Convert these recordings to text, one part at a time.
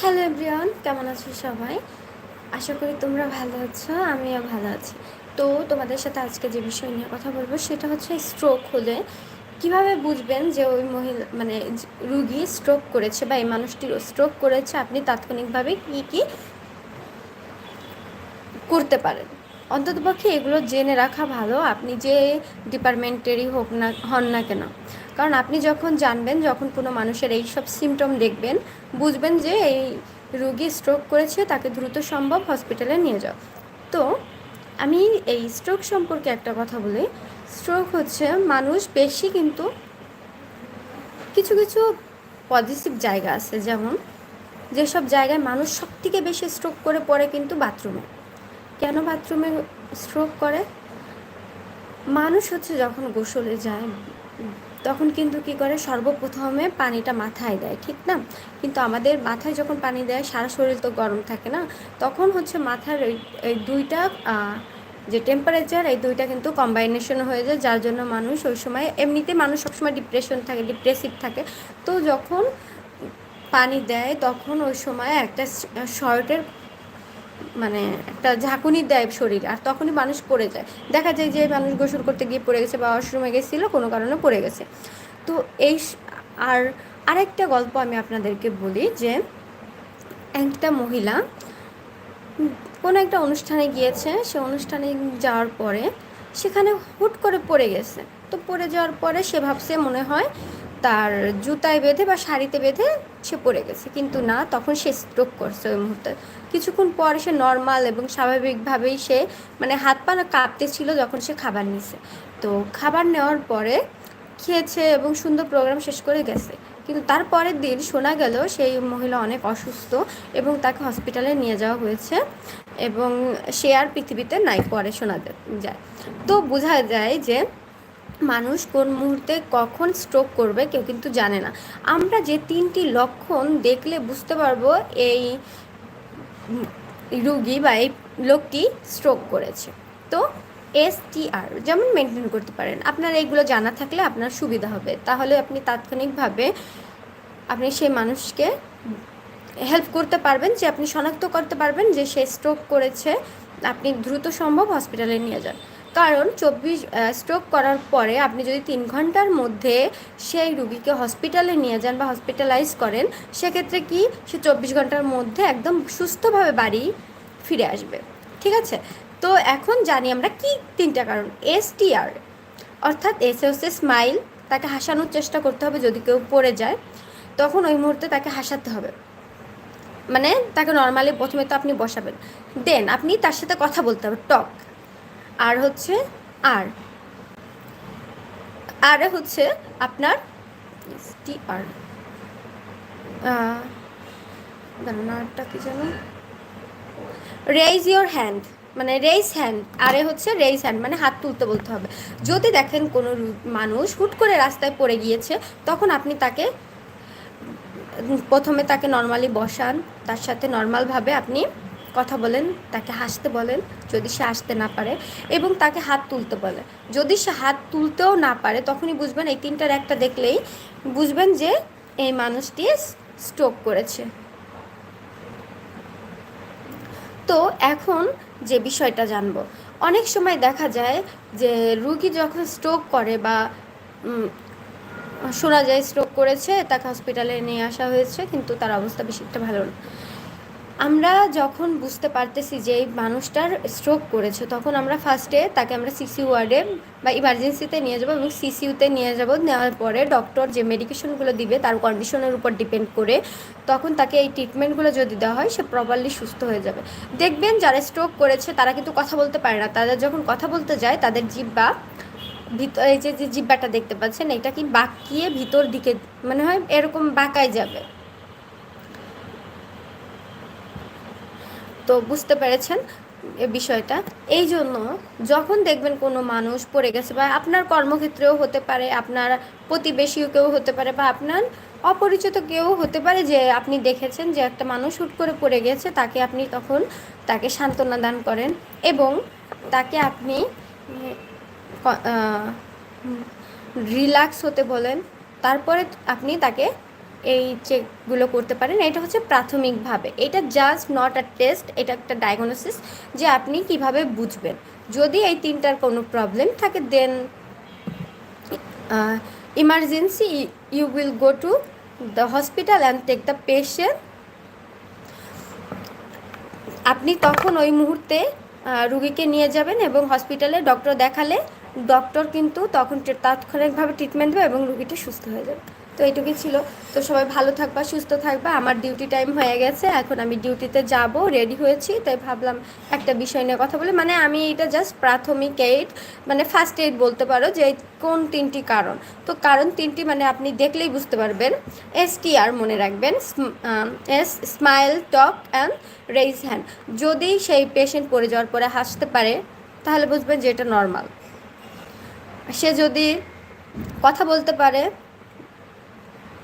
Hello everyone কেমন আছো সবাই? আশা করি তোমরা ভালো আছো, আমিও ভালো আছি। তো তোমাদের সাথে আজকে যে বিষয় নিয়ে কথা বলব সেটা হচ্ছে স্ট্রোক হলে কীভাবে বুঝবেন যে ওই মহিলা মানে রুগী স্ট্রোক করেছে বা এই মানুষটির স্ট্রোক করেছে, আপনি তাৎক্ষণিকভাবে কী কী করতে পারেন? অন্ততপক্ষে এগুলো জেনে রাখা ভালো, আপনি যে ডিপার্টমেন্টেরই হোক না, হন না কেন। কারণ আপনি যখন জানবেন, যখন কোনো মানুষের এই সব সিমটম দেখবেন, বুঝবেন যে এই রুগী স্ট্রোক করেছে, তাকে দ্রুত সম্ভব হসপিটালে নিয়ে যাও। তো, আমি এই স্ট্রোক সম্পর্কে একটা কথা বলি। স্ট্রোক হচ্ছে মানুষ বেশি কিন্তু কিছু কিছু পজিটিভ জায়গা আছে। যেমন, যেসব জায়গায় মানুষ সব থেকে বেশি স্ট্রোক করে পড়ে কিন্তু বাথরুমে কেন বাথরুমে স্ট্রোক করে? মানুষ হচ্ছে যখন গোসলে যায়, তখন কিন্তু কি করে? সর্বপ্রথমে পানিটা মাথায় দেয়, ঠিক না? কিন্তু আমাদের মাথায় যখন পানি দেয়, সারা শরীর তো গরম থাকে না? তখন হচ্ছে মাথার এই দুইটা যে টেম্পারেচার এই দুইটা কিন্তু কম্বাইনেশন হয়ে যায়, যার জন্য মানুষ ওই সময়, এমনিতে মানুষ সবসময় ডিপ্রেশন থাকে ডিপ্রেসিভ থাকে। তো যখন পানি দেয়, তখন ওই সময় একটা শর্টের মানে একটা ঝাঁকুনি দেয় শরীর, আর তখনই মানুষ পড়ে যায়। দেখা যায় যে মানুষ গোসল করতে গিয়ে পড়ে গেছে বা ওয়াশরুমে গেছিল, কোনো কারণে পড়ে গেছে। তো এই আর আরেকটা গল্প আমি আপনাদেরকে বলি যে, একটা মহিলা, কোনো একটা অনুষ্ঠানে গিয়েছে, সে অনুষ্ঠানে যাওয়ার পরে সেখানে হুট করে পড়ে গেছে। তো পড়ে যাওয়ার পরে সে ভাবছে মনে হয় তার জুতায় বেঁধে বা শাড়িতে বেঁধে সে পড়ে গেছে। কিন্তু না, তখন সে স্ট্রোক করছে ওই মুহূর্তে। কিছুক্ষণ পর সে নর্মাল এবং স্বাভাবিকভাবেই সে মানে হাত পা কাঁপতেছিল যখন সে খাবার নিছে। তো খাবার নেওয়ার পরে খেয়েছে এবং সুন্দর প্রোগ্রাম শেষ করে গেছে। কিন্তু তার পরের দিন শোনা গেল সেই মহিলা অনেক অসুস্থ এবং তাকে হসপিটালে নিয়ে যাওয়া হয়েছে এবং সে আর পৃথিবীতে নাই, পরে শোনা যায়। তো বোঝা যায় যে মানুষ কোন মুহূর্তে কখন স্ট্রোক করবে কেউ কিন্তু জানে না। আমরা যে তিনটি লক্ষণ দেখলে বুঝতে পারব এই রুগী বা এই লোকটি স্ট্রোক করেছে। তো এসটিআর যেমন মেনটেন করতে পারেন। আপনার এইগুলো জানা থাকলে আপনার সুবিধা হবে। তাহলে আপনি তাৎক্ষণিকভাবে আপনি সেই মানুষকে হেল্প করতে পারবেন যে আপনি শনাক্ত করতে পারবেন যে সে স্ট্রোক করেছে। আপনি দ্রুত সম্ভব হসপিটালে নিয়ে যান। কারণ চব্বিশ স্ট্রোক করার পরে আপনি যদি তিন ঘণ্টার মধ্যে সেই রুগীকে হসপিটালে নিয়ে যান বা হসপিটালাইজ করেন, সেক্ষেত্রে কি সে চব্বিশ ঘণ্টার মধ্যে একদম সুস্থভাবে বাড়ি ফিরে আসবে। ঠিক আছে? তো এখন জানি আমরা কি তিনটা কারণ। এসটিআর অর্থাৎ এসে হচ্ছে স্মাইল তাকে হাসানোর চেষ্টা করতে হবে যদি কেউ পড়ে যায়, তখন ওই মুহূর্তে তাকে হাসাতে হবে। মানে তাকে নর্মালি প্রথমে তো আপনি বসাবেন। দেন আপনি তার সাথে কথা বলতে হবে টক আর হচ্ছে আর। আর হচ্ছে আপনার আর। কি যেন? রেইজ ইওর হ্যান্ড মানে রেইস হ্যান্ড আরে হচ্ছে রেইস হ্যান্ড মানে হাত তুলতে বলতে হবে। যদি দেখেন কোনো মানুষ হুট করে রাস্তায় পড়ে গিয়েছে, তখন আপনি তাকে, প্রথমে তাকে নর্মালি বসান, তার সাথে নর্মালভাবে আপনি কথা বলেন, তাকে হাসতে বলেন, যদি সে আসতে না পারে এবং তাকে হাত তুলতে বলে। যদি সে হাত তুলতেও না পারে, তখনই বুঝবেন এই তিনটার একটা দেখলেই বুঝবেন যে এই মানুষটি স্ট্রোক করেছে। তো এখন যে বিষয়টা জানব। অনেক সময় দেখা যায় যে রুগী যখন স্ট্রোক করে বা শোনা যায় স্ট্রোক করেছে, তাকে হসপিটালে নিয়ে আসা হয়েছে, কিন্তু তার অবস্থা বেশি একটা ভালো না। আমরা যখন বুঝতে পারতেছি যে এই মানুষটার স্ট্রোক করেছে, তখন আমরা ফার্স্টে তাকে আমরা সিসি ওয়ার্ডে বা ইমার্জেন্সিতে নিয়ে যাব এবং সিসিউতে নিয়ে যাব। নেওয়ার পরে ডক্টর যে মেডিকেশনগুলো দিবে তার কন্ডিশনের উপর ডিপেন্ড করে তখন তাকে এই ট্রিটমেন্টগুলো যদি দেওয়া হয়, সে প্রপারলি সুস্থ হয়ে যাবে। দেখবেন যারা স্ট্রোক করেছে, তারা কিন্তু কথা বলতে পারে না। তাদের যখন কথা বলতে যায়, তাদের জিব্বা ভিতর এই যে জিব্বাটা দেখতে পাচ্ছেন, এটা কি বাঁকিয়ে ভিতর দিকে মানে হয় এরকম বাঁকায় যাবে। তো বুঝতে পেরেছেন বিষয়টা। এই জন্য যখন দেখবেন কোনো মানুষ পড়ে গেছে বা আপনার কর্মক্ষেত্রেও হতে পারে, আপনার প্রতিবেশীও কেউ হতে পারে বা আপনার অপরিচিত কেউ হতে পারে যে আপনি দেখেছেন যে একটা মানুষ হুট করে পড়ে গেছে, তাকে আপনি তখন তাকে সান্ত্বনা দান করেন এবং তাকে আপনি রিল্যাক্স হতে বলেন। তারপরে আপনি তাকে এই চেকগুলো করতে পারেন। এটা হচ্ছে প্রাথমিকভাবে। এটা জাস্ট নট আ টেস্ট এটা একটা ডায়াগনোসিস যে আপনি কীভাবে বুঝবেন। যদি এই তিনটার কোনো প্রবলেম থাকে then emergency you will go to the hospital and take the patient আপনি তখন ওই মুহূর্তে রুগীকে নিয়ে যাবেন এবং হসপিটালে ডক্টর দেখালে ডক্টর কিন্তু তখন তাৎক্ষণিকভাবে ট্রিটমেন্ট দেবে এবং রুগীটা সুস্থ হয়ে যাবে। তো এইটুকুই ছিল। তো সবাই ভালো থাকবা, সুস্থ থাকবা। আমার ডিউটি টাইম হয়ে গেছে, এখন আমি ডিউটিতে যাব রেডি হয়েছি। তাই ভাবলাম একটা বিষয় নিয়ে কথা বলি। মানে আমি এটা জাস্ট প্রাথমিক এইড মানে ফার্স্ট এইড বলতে পারো যে কোন তিনটি কারণ। তো কারণ তিনটি মানে আপনি দেখলেই বুঝতে পারবেন। এস টি আর মনে রাখবেন S smile talk and raise hand যদি সেই পেশেন্ট পড়ে যাওয়ার পরে হাসতে পারে, তাহলে বুঝবেন যে এটা নর্মাল সে যদি কথা বলতে পারে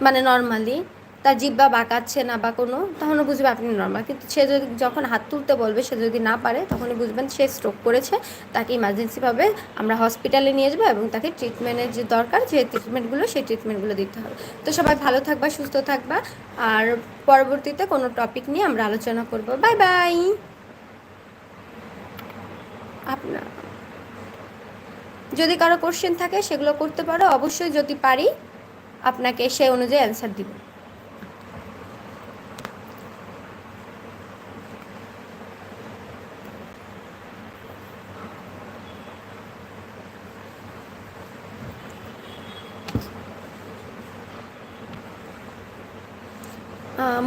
মানে নর্মালি তার জিব্বা বাঁকাচ্ছে না বা কোনো, তখনও বুঝবে আপনি নর্মাল কিন্তু সে যদি যখন হাত তুলতে বলবে, সে যদি না পারে, তখনই বুঝবেন সে স্ট্রোক করেছে, তাকে ইমার্জেন্সিভাবে আমরা হসপিটালে নিয়ে যাব এবং তাকে ট্রিটমেন্টের যে দরকার, যে ট্রিটমেন্টগুলো সেই ট্রিটমেন্টগুলো দিতে হবে। তো সবাই ভালো থাকবা, সুস্থ থাকবা। আর পরবর্তীতে কোনো টপিক নিয়ে আমরা আলোচনা করব। বাই বাই আপনার যদি কারও কোশ্চেন থাকে, সেগুলো করতে পারো। অবশ্যই যদি পারি আপনাকে সেই অনুযায়ী অ্যান্সার দিব।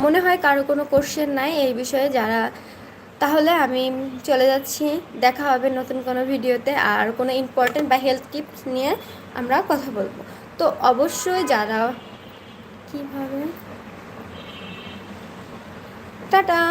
মনে হয় কারও কোনো কোশ্চেন নাই এই বিষয়ে যারা, তাহলে আমি চলে যাচ্ছি। দেখা হবে নতুন কোনো ভিডিওতে আর কোনো ইম্পর্টেন্ট বা হেলথ টিপস নিয়ে আমরা কথা বলব। তো অবশ্যই যারা কীভাবে? টাটা।